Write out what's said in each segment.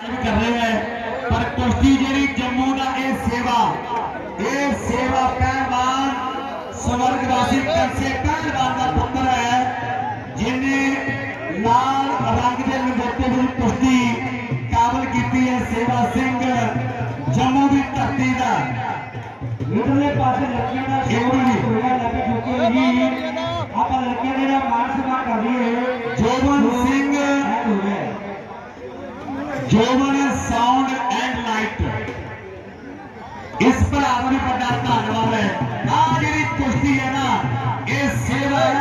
ਕਰ ਰਹੇ ਹੈ, ਪਰ ਕੁਸ਼ਤੀ ਜਿਹੜੀ ਜੰਮੂ ਦਾ ਇਹ ਸੇਵਾ ਇਹ ਸੇਵਾ ਪਹਿਲਵਾਨ ਸਵਰਗਵਾਸੀ ਕੰਸੇ ਪਹਿਲਵਾਨ ਦਾ ਪੁੱਤਰ ਹੈ ਜਿਨੇ ਲਾਲ ਰੰਗ ਦੇ ਲੰਗੋਟੇ ਵਿੱਚ ਕੁਸ਼ਤੀ ਕਾਬਲ ਕੀਤੀ ਹੈ, ਸੇਵਾ ਸਿੰਘ ਜੰਮੂ ਦੀ ਧਰਤੀ ਦਾ। ਇਧਰਲੇ ਪਾਸੇ ਲੜਕੀਆਂ ਸ਼ੋਰ ਨਹੀਂ ਹੋਇਆ ਲੱਗੇ ਕਿਉਂਕਿ ਹੀ ਆਪਾਂ ਲੜਕੀਆਂ ਦੇ ਨਾਲ ਮਾਨ ਸਨਮਾਨ ਕਰ ਲਈਏ ਜੋਬਨ ਸਿੰਘ ਐਡ ਹੋ ਗਿਆ ਜੋਬਨ ਸਾਊਂਡ ਐਂਡ ਲਾਈਟ ਇਸ ਭਰਾ ਨੂੰ ਵੱਡਾ ਧੰਨਵਾਦ ਹੈ। ਆ ਜਿਹੜੀ ਕੁਸ਼ਤੀ ਹੈ ਨਾ, ਇਹ ਸੇਵਾ ਹੈ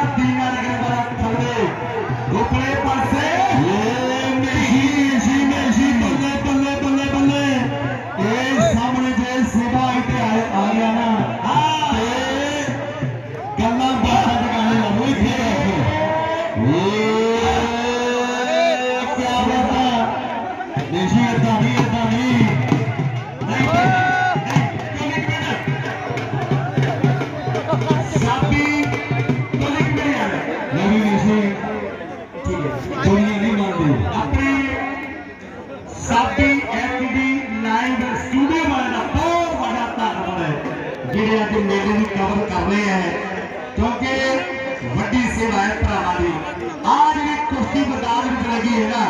ਜਿਹੜੇ ਅੱਜ ਮੇਲੇ ਨੂੰ ਕਵਰ ਕਰ ਰਹੇ ਹੈ, ਕਿਉਂਕਿ ਵੱਡੀ ਸੇਵਾ ਹੈ ਭਰਾਵਾਂ ਦੀ। ਆ ਜਿਹੜੀ ਕੁਸ਼ਤੀ ਮੈਦਾਨ ਵਿੱਚ ਲੱਗੀ ਹੈ ਨਾ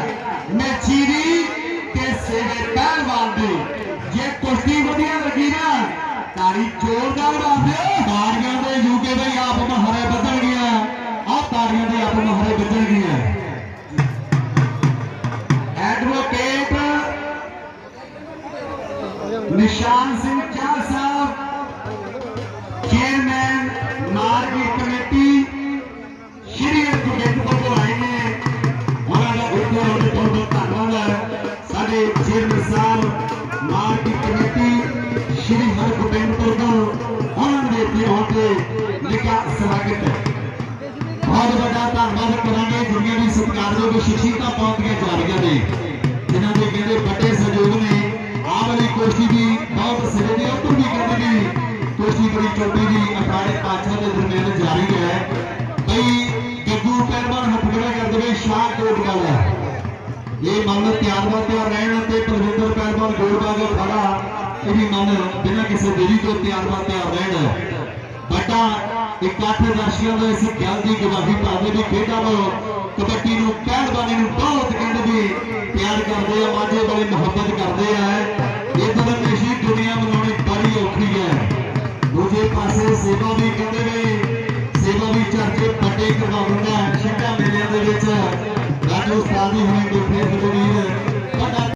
ਮੈਂ ਤੇ ਸੇਵੇ ਪਹਿਲਵਾਨ ਦੀ। ਜੇ ਕੁਸ਼ਤੀ ਵਧੀਆ ਲੱਗੀ ਨਾ ਤਾੜੀ ਜ਼ੋਰਦਾਰ ਮਾਰਦੇ ਤਾੜੀਆਂ ਦੇ। ਯੂਕੇ ਦੇ ਆਪ ਮਹਾਰੇ ਵੱਜਣ ਗਿਆ ਆ ਤਾੜੀਆਂ ਦੇ ਆਪ ਮਹਾਰੇ ਵੱਜਣ ਗਿਆ ਐਡਵੋਕੇਟ ਨਿਸ਼ਾਨ ਸਿੰਘ ਚਾਹ ਮਾਰਕੀਟ ਕਮੇਟੀ ਸ਼੍ਰੀ ਗੁਰਗਿੱਤ ਤੋਂ ਆਏ ਨੇ ਉਹਨਾਂ ਦਾ ਉੱਤੇ ਉਹਦੇ ਬਹੁਤ ਧੰਨਵਾਦ ਸਾਡੇ ਚੇਅਰਮੈਨ ਸਾਹਿਬ ਮਾਰਕੀਟ ਕਮੇਟੀ ਸ਼੍ਰੀ ਹਰਗੋਬਿੰਦਪੁਰ ਤੋਂ ਉਹਨਾਂ ਦੇ ਇੱਥੇ ਤੇ ਲਿਖਿਆ ਸਵਾਗਤ ਹੈ। ਬਹੁਤ ਵੱਡਾ ਧੰਨਵਾਦ ਕਰਾਂਗੇ ਦੁਨੀਆ ਦੀ ਸਤਿਕਾਰਯੋਗ ਸ਼ਖਸੀਅਤਾਂ ਪਹੁੰਚੀਆਂ ਜਾ ਰਹੀਆਂ ਨੇ, ਜਿਨ੍ਹਾਂ ਦੇ ਕਹਿੰਦੇ ਵੱਡੇ ਸਹਿਯੋਗ ਨੇ ਆਹ ਵਾਲੀ ਕੋਸ਼ਿਸ਼ ਦੀ ਬਹੁਤ ਸਿਰੇ ਦੀ ਨੇ ਬੜੀ ਚੋਟੀ ਦੀ ਅਖਾੜੇ ਪਾਛਾ ਦੇ ਦਰਮਿਆਨ ਜਾਰੀ ਹੈ। ਬਈ ਗੱਗੂ ਪਹਿਲਵਾਨ ਹੱਥਗੜਾ ਕਰ ਦੇਵੇ ਸ਼ਾਹ ਕੋਟ ਗੱਲ ਹੈ ਇਹ ਮਨ ਤਿਆਰ ਬਾ ਤਿਆਰ ਰਹਿਣ ਤੇ ਪ੍ਰਵਿੰਦਰ ਪਹਿਲਵਾਨ ਗੋਲਬਾਗ ਖੜਾ, ਇਹ ਵੀ ਮਨ ਬਿਨਾਂ ਕਿਸੇ ਦੇਰੀ ਤੋਂ ਤਿਆਰ ਦਾ ਤਿਆਰ ਰਹਿਣ ਵੱਡਾ ਇਕੱਠ ਦਰਸ਼ਕਾਂ ਦਾ ਇਸ ਗੱਲ ਦੀ ਗਵਾਹੀ ਪਾਉਂਦੇ ਵੀ ਖੇਡਾਂ ਵੱਲੋਂ ਕਬੱਡੀ ਨੂੰ ਪਹਿਲਵਾਨੀ ਨੂੰ ਬਹੁਤ ਕਹਿੰਦੇ ਵੀ ਪਿਆਰ ਕਰਦੇ ਆ, ਮਾਝੇ ਬੜੀ ਮੁਹੱਬਤ ਕਰਦੇ ਆ। ਸੇਵਾ ਵੀ ਕਹਿੰਦੇ ਨੇ, ਸੇਵਾ ਵੀ ਚਰਚੇ ਪੱਟੇ ਕਰਵਾਉਂਦਾ ਹੈ ਛਿੱਟਾ ਮੇਲਿਆਂ ਦੇ ਵਿੱਚ ਰਾਜੂ ਉਸਤਾਦ ਜੀ ਹੋਣੀ ਗੁਰਪ੍ਰੀਤ